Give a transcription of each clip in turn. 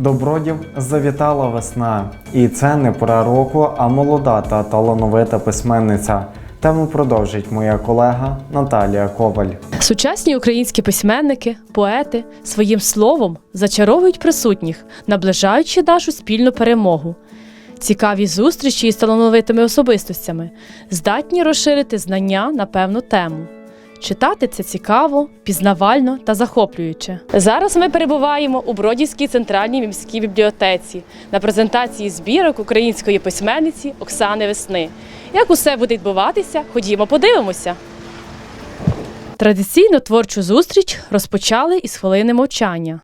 Добродів завітала весна, і це не пора року, а молода та талановита письменниця. Тему продовжить моя колега Наталія Коваль. Сучасні українські письменники, поети своїм словом зачаровують присутніх, наближаючи нашу спільну перемогу. Цікаві зустрічі із талановитими особистостями здатні розширити знання на певну тему. Читати це цікаво, пізнавально та захоплююче. Зараз ми перебуваємо у Бродівській центральній міській бібліотеці на презентації збірок української письменниці Оксани Весни. Як усе буде відбуватися, ходімо подивимося. Традиційно творчу зустріч розпочали із хвилини мовчання.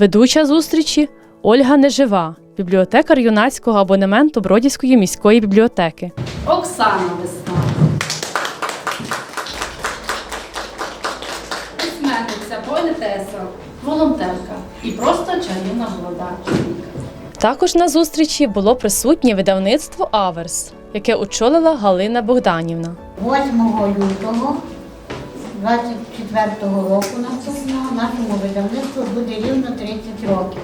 Ведуча зустрічі Ольга Нежива, бібліотекар юнацького абонементу Бродівської міської бібліотеки. Оксана Весна. Письменниця, поетеса, волонтерка і просто чарівна молода жінка. Також на зустрічі було присутнє видавництво Аверс, яке очолила Галина Богданівна. 8 лютого 24-го року наступного нашому видавництву буде рівно 30 років.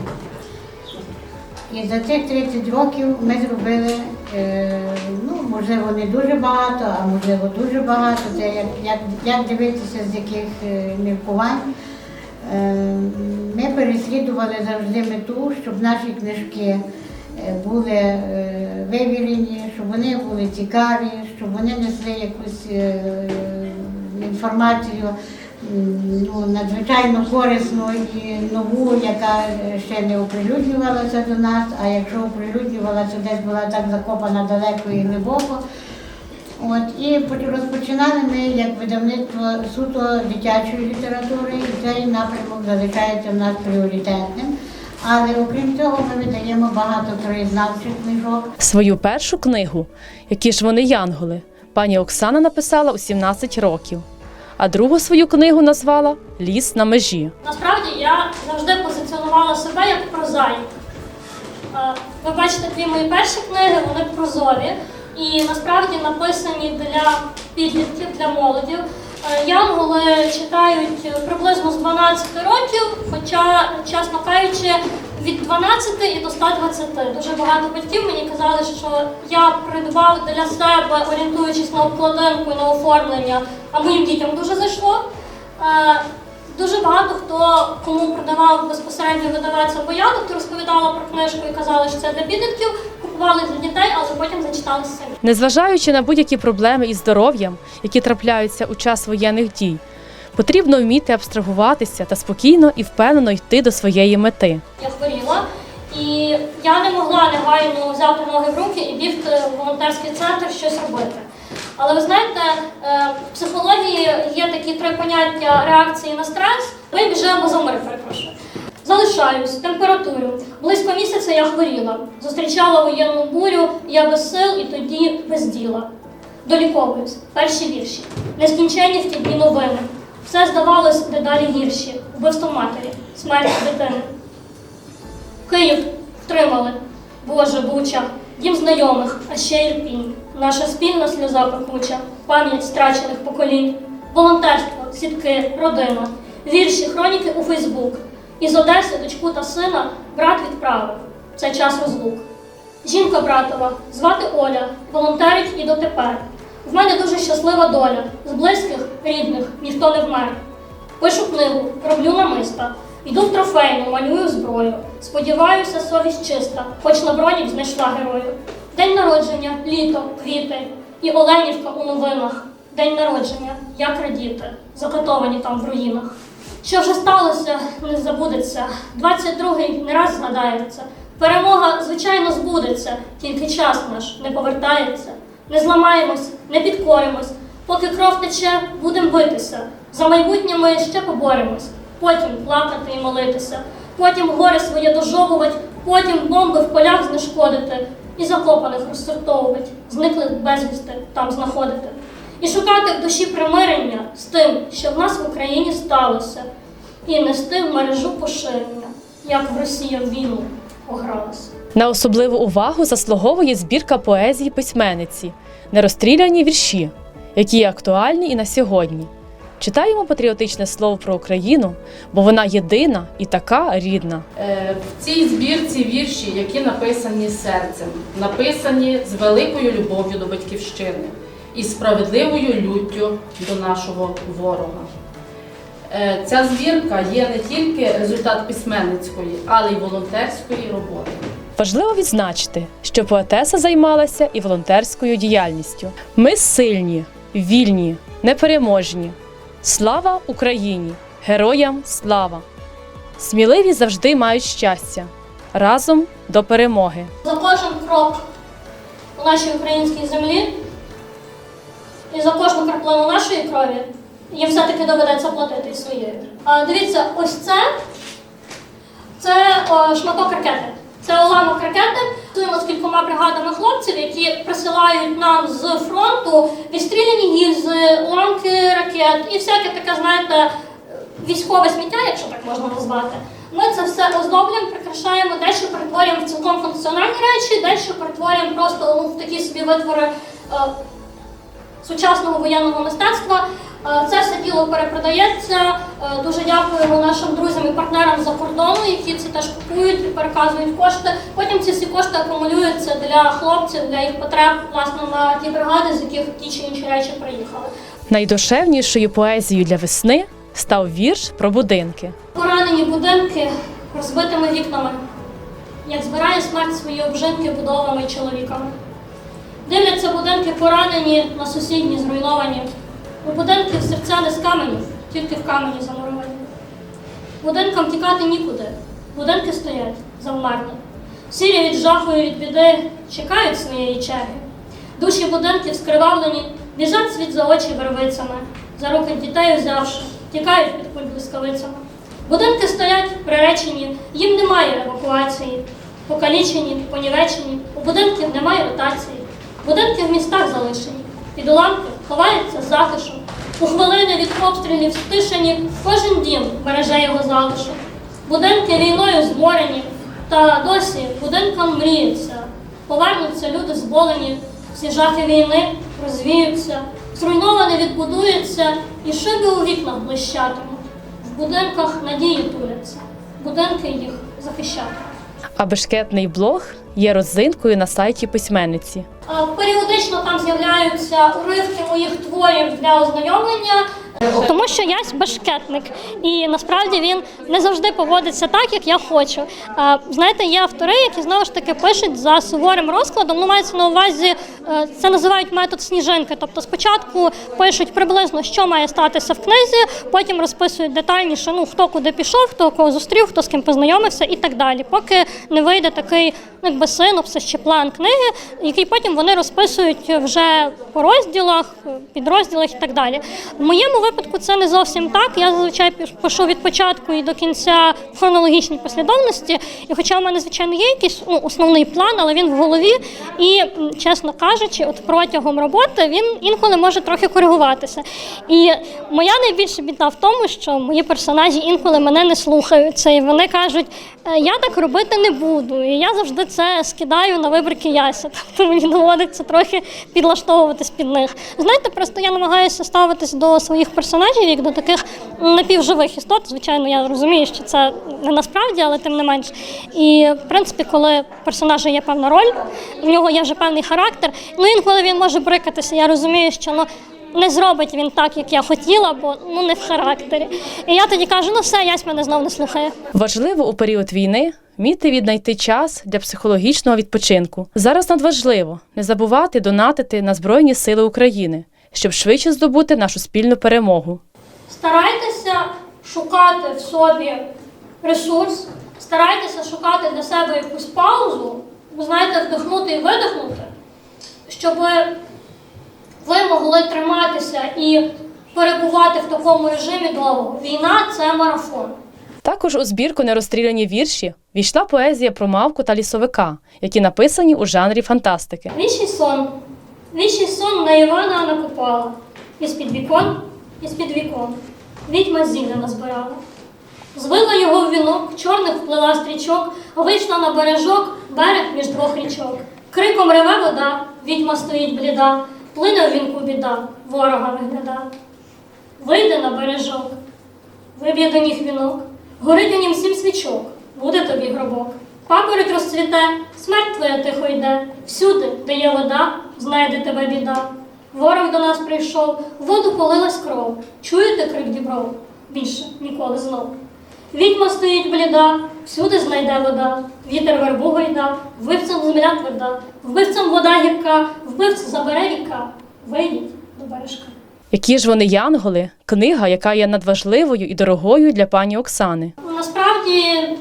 І за цих 30 років ми зробили, е, ну, можливо, не дуже багато, а можливо дуже багато. Це як, як, як дивитися, з яких е, міркувань. Е, Ми переслідували завжди мету, щоб наші книжки були вивірені, щоб вони були цікаві, щоб вони несли якусь інформацію ну, надзвичайно корисну і нову, яка ще не оприлюднювалася до нас, а якщо оприлюднювалася, десь була так закопана далеко і глибоко. От, і розпочинали ми як видавництво суто дитячої літератури, і цей напрямок залишається в нас пріоритетним. Але окрім цього, ми видаємо багато краєзнавчих книжок. Свою першу книгу, які ж вони янголи, пані Оксана написала у 17 років, а другу свою книгу назвала Ліс на межі. Насправді я завжди позиціонувала себе як прозаїк. Е, Ви бачите, дві мої перші книги, вони прозорі і насправді написані для підлітків, для молоді. Е, Янголи читають приблизно з 12 років, хоча, чесно кажучи, від 12 і до 120. Дуже багато батьків мені казали, що я придбав для себе, орієнтуючись на обкладинку і на оформлення, а моїм дітям дуже зайшло. Е, Дуже багато хто кому продавав безпосередньо видавець або я, тобто розповідала про книжку і казали, що це для підлітків, купували для дітей, але потім зачиталися самі. Незважаючи на будь-які проблеми із здоров'ям, які трапляються у час воєнних дій, потрібно вміти абстрагуватися та спокійно і впевнено йти до своєї мети. Я хворіла, і я не могла негайно взяти ноги в руки і бігти в волонтерський центр щось робити. Але ви знаєте, е, в психології є такі три поняття реакції на стрес. Ви біже або замир, перепрошую. Залишаюсь, температуру. Близько місяця я хворіла. Зустрічала воєнну бурю, я без сил і тоді без діла. Доліковуюсь. Перші вірші. Нескінченні в ті дні новини. Все здавалось дедалі гірші. Вбивство матері, смерть дитини. Київ втримали. Боже, буча, дім знайомих, а ще Ірпінь. Наша спільна сльоза пекуча, пам'ять страчених поколінь, волонтерство, сітки, родина, вірші, хроніки у Фейсбук. Із Одеси дочку та сина брат відправив. Це час розлук. Жінка братова, звати Оля, волонтерить і дотепер. В мене дуже щаслива доля. З близьких, рідних ніхто не вмер. Пишу книгу, роблю намиста. Йду в трофейну, малюю зброю. Сподіваюся, совість чиста, хоч на броні знайшла герою. День народження, літо, квіти і Оленівка у новинах. День народження, як радіти, закатовані там в руїнах. Що вже сталося, не забудеться. 22-й не раз згадається. Перемога, звичайно, збудеться, тільки час наш не повертається. Не зламаємось, не підкоримось. Поки кров тече, будемо битися. За майбутнє ми ще поборемось. Потім плакати і молитися. Потім горе своє дожовувати, потім бомби в полях знешкодити і закопаних розсортовувати, зниклих безвісти там знаходити. І шукати в душі примирення з тим, що в нас в Україні сталося, і нести в мережу поширення, як в Росія війну погралася. На особливу увагу заслуговує збірка поезії письменниці, нерозстріляні вірші, які є актуальні і на сьогодні. Читаємо патріотичне слово про Україну, бо вона єдина і така рідна. Е, В цій збірці вірші, які написані серцем, написані з великою любов'ю до батьківщини і справедливою люттю до нашого ворога. Е, Ця збірка є не тільки результат письменницької, але й волонтерської роботи. Важливо відзначити, що поетеса займалася і волонтерською діяльністю. Ми сильні, вільні, непереможні. Слава Україні! Героям слава! Сміливі завжди мають щастя. Разом до перемоги! За кожен крок у нашій українській землі і за кожну краплину нашої крові їм все-таки доведеться платити своєю. Дивіться, ось це, це о, шматок ракети. Це уламок ракети. Працюємо з кількома бригадами хлопців, які присилають нам з фронту відстріляні гільзи, уламки ракет і всяке таке, знаєте, військове сміття, якщо так можна назвати. Ми це все оздоблюємо, прикрашаємо, дещо перетворюємо в цілком функціональні речі, дещо перетворюємо просто ну, в такі собі витвори е, сучасного воєнного мистецтва. Це все діло перепродається. Е, Дуже дякуємо нашим друзям і партнерам за кордону, які це теж купують і переказують кошти. Потім ці всі кошти акумулюються для хлопців, для їх потреб, власне, на ті бригади, з яких ті чи інші речі приїхали. Найдушевнішою поезією для весни став вірш про будинки. Поранені будинки розбитими вікнами, як збирає смерть свої обжитки будовами чоловіками. Дивляться будинки поранені на сусідні, зруйновані. У будинків серця не з каменів, тільки в камені замуровані. Будинкам тікати нікуди. Будинки стоять завмерли. Сірі від жаху і від біди чекають своєї черги. Душі будинків скривавлені, біжать світ за очі вервицями, за руки дітей взявши, тікають від куль блискавицями. Будинки стоять приречені, їм немає евакуації, покалічені, понівечені, у будинків немає ротації, будинки в містах залишені, під уламки ховаються затишок. У хвилини від обстрілів стишені кожен дім береже його залишок. Будинки війною зморені, та досі будинкам мріється. Повернуться люди зболені, всі жахи війни розвіються, зруйноване відбудується, і шиби у вікнах блищатимуть. В будинках надії туляться, будинки їх захищатимуть. А бешкетний блог є роззинкою на сайті письменниці. Періодично там з'являються уривки моїх творів для ознайомлення. Тому що я башкетник, і насправді він не завжди поводиться так, як я хочу. Знаєте, є автори, які знову ж таки пишуть за суворим розкладом. Ну, мається на увазі, е, це називають метод сніжинки. Тобто спочатку пишуть приблизно, що має статися в книзі, потім розписують детальніше, ну хто куди пішов, хто кого зустрів, хто з ким познайомився і так далі. Поки не вийде такий ну, якби синопсис чи план книги, який потім вони розписують вже по розділах, підрозділах і так далі. В моєму випадку це не зовсім так. Я зазвичай пишу від початку і до кінця в хронологічній послідовності. І хоча в мене, звичайно, є якийсь ну, основний план, але він в голові. І, чесно кажучи, от протягом роботи він інколи може трохи коригуватися. І моя найбільша біда в тому, що мої персонажі інколи мене не слухаються, і вони кажуть, «Е, я так робити не буду. І я завжди це скидаю на вибрики Яся. Тобто мені доводиться трохи підлаштовуватись під них. Знаєте, просто я намагаюся ставитись до своїх персонажів як до таких напівживих істот. Звичайно, я розумію, що це не насправді, але тим не менш. І в принципі, коли персонажа є певна роль, в нього є вже певний характер. Ну інколи він може брикатися. Я розумію, що ну. Не зробить він так, як я хотіла, бо ну не в характері. І я тоді кажу: ну все, ясь мене знов не слухає. Важливо у період війни вміти віднайти час для психологічного відпочинку. Зараз надважливо не забувати донатити на Збройні Сили України, щоб швидше здобути нашу спільну перемогу. Старайтеся шукати в собі ресурс, старайтеся шукати для себе якусь паузу, ви знаєте, вдихнути і видихнути, щоб ви могли триматися і перебувати в такому режимі довго. Війна це марафон. Також у збірку нерозстріляні вірші війшла поезія про мавку та лісовика, які написані у жанрі фантастики. Вічий сон. Вічий сон на Івана накопала. Із-під вікон, із-під вікон. Відьма зілля назбирала. Звила його в вінок, чорних вплела стрічок, вийшла на бережок, берег між двох річок. Криком реве вода, відьма стоїть бліда, плине в вінку біда, ворога вигляда. Вийде на бережок, виб'є до ніг вінок, горить у нім сім свічок, буде тобі гробок. Папороть розцвіте, смерть твоя тихо йде, всюди, де є вода, знайде тебе біда. Ворог до нас прийшов, воду полилась кров. Чуєте крик дібров? Більше ніколи знов. Відьма стоїть бліда, всюди знайде вода, вітер вербу гайда, вбивцям земля тверда, вбивцям вода гірка, вбивця забере ріка, вийдіть до бережка. Які ж вони янголи? Книга, яка є надважливою і дорогою для пані Оксани. Насправді,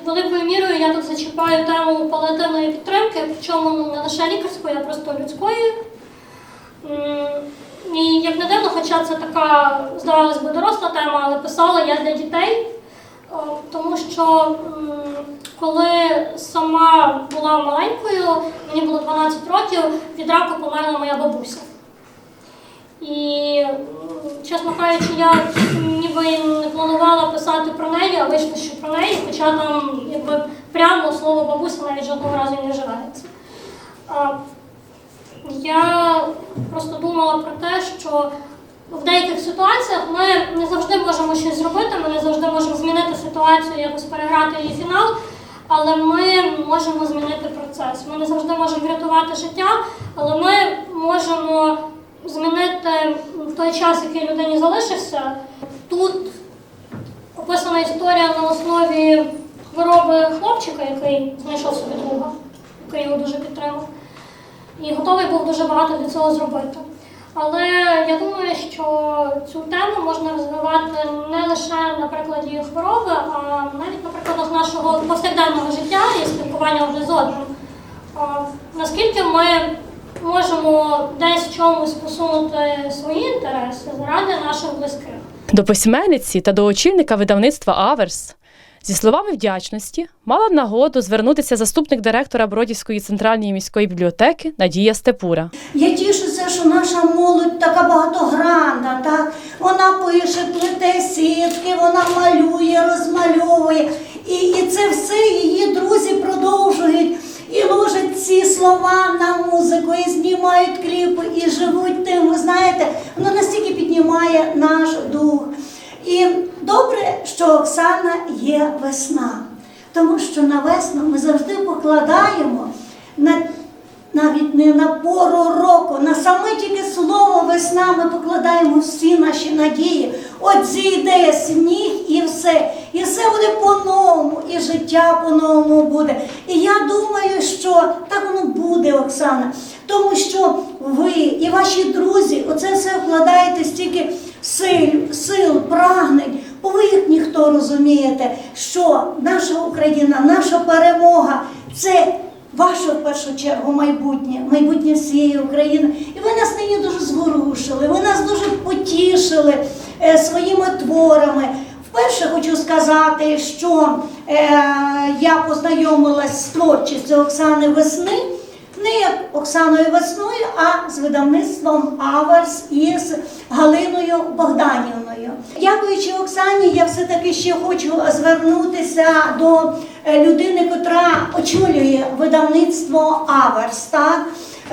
великою мірою я тут зачіпаю тему паліативної підтримки, причому не лише лікарської, а просто людської. І як не дивно, хоча це така, здавалось би, доросла тема, але писала я для дітей, тому що коли сама була маленькою, мені було 12 років, від раку померла моя бабуся. І, чесно кажучи, я й не планувала писати про неї, а вийшло, що про неї, хоча там якби прямо слово бабуся навіть жодного разу не вживається. Я просто думала про те, що в деяких ситуаціях ми не завжди можемо щось зробити, ми не завжди можемо змінити ситуацію, якось переграти її фінал, але ми можемо змінити процес. Ми не завжди можемо врятувати життя, але ми можемо змінити той час, який людині залишився. Тут описана історія на основі хвороби хлопчика, який знайшов собі друга, який його дуже підтримав. І готовий був дуже багато для цього зробити. Але я думаю, що цю тему можна розвивати не лише на прикладі хвороби, а навіть на прикладах нашого повсякденного життя і спілкування одне з одним. Наскільки ми можемо десь в чомусь посунути свої інтереси заради наших близьких? До письменниці та до очільника видавництва Аверс зі словами вдячності мала нагоду звернутися заступник директора Бродівської центральної міської бібліотеки Надія Степура. Я тішуся, що наша молодь така багатогранна, так? Вона пише, плете сітки, вона малює, розмальовує. І, і це все її друзі продовжують. І ложать ці слова на музику, і знімають кліпи, і живуть тим. Ви знаєте, воно настільки піднімає наш дух. І добре, що Оксана є весна, тому що на весну ми завжди покладаємо на навіть не на пору року, на саме тільки слово весна ми покладаємо всі наші надії. От зійде сніг і все. І все буде по-новому, і життя по-новому буде. І я думаю, що так воно буде, Оксана. Тому що ви і ваші друзі, оце все вкладаєте стільки сил, сил, прагнень, бо ви їх ніхто розумієте, що наша Україна, наша перемога це ваше в першу чергу майбутнє, майбутнє всієї України. І ви нас нині дуже зворушили, ви нас дуже потішили е, своїми творами. Вперше хочу сказати, що е, я познайомилась з творчістю Оксани Весни. Не Оксаною Весною, а з видавництвом Аверс із Галиною Богданівною. Дякуючи Оксані, я все-таки ще хочу звернутися до е, людини, котра очолює видавництво Аверс. Так?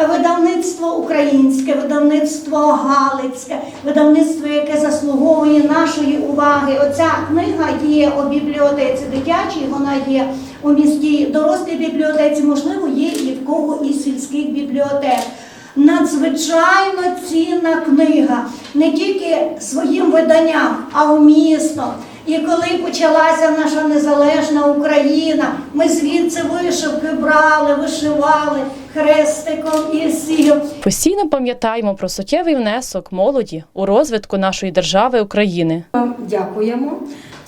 Видавництво українське, видавництво Галицьке, видавництво, яке заслуговує нашої уваги. Оця книга є у бібліотеці дитячій, вона є у міській дорослій бібліотеці, можливо, є і кого із сільських бібліотек. Надзвичайно цінна книга, не тільки своїм виданням, а вмістом. І коли почалася наша незалежна Україна, ми звідси вишивки брали, вишивали хрестиком і всім. Постійно пам'ятаємо про суттєвий внесок молоді у розвитку нашої держави України. Вам дякуємо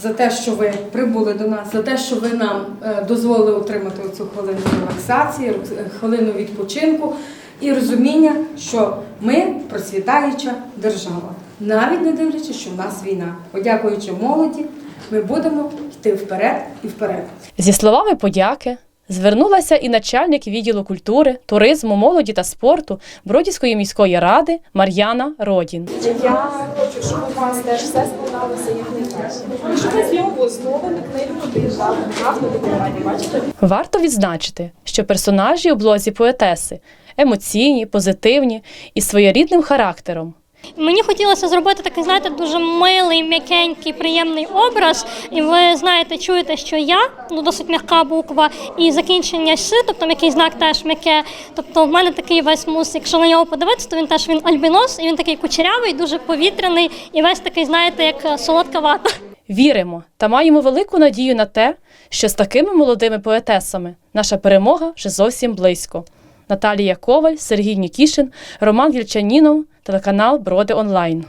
за те, що ви прибули до нас, за те, що ви нам е, дозволили отримати цю хвилину релаксації, хвилину відпочинку і розуміння, що ми процвітаюча держава, навіть не дивлячись, що в нас війна. Подякуючи молоді, ми будемо йти вперед і вперед. Зі словами подяки Звернулася і начальник відділу культури, туризму, молоді та спорту Бродівської міської ради Мар'яна Родін. Я хочу, щоб у вас теж все складалося як найкраще. І щоб ви знову книгу на. Бачите? Варто відзначити, що персонажі у блозі поетеси емоційні, позитивні і своєрідним характером. Мені хотілося зробити такий, знаєте, дуже милий, м'якенький, приємний образ. І ви знаєте, чуєте, що я ну досить м'яка буква, і закінчення «с», тобто м'який знак теж м'яке. Тобто в мене такий весь мус. Якщо на нього подивитися, то він теж він альбінос, і він такий кучерявий, дуже повітряний, і весь такий, знаєте, як е, солодка вата. Віримо та маємо велику надію на те, що з такими молодими поетесами наша перемога вже зовсім близько. Наталія Коваль, Сергій Нікішин, Роман Вільчанінов, телеканал Броди Онлайн.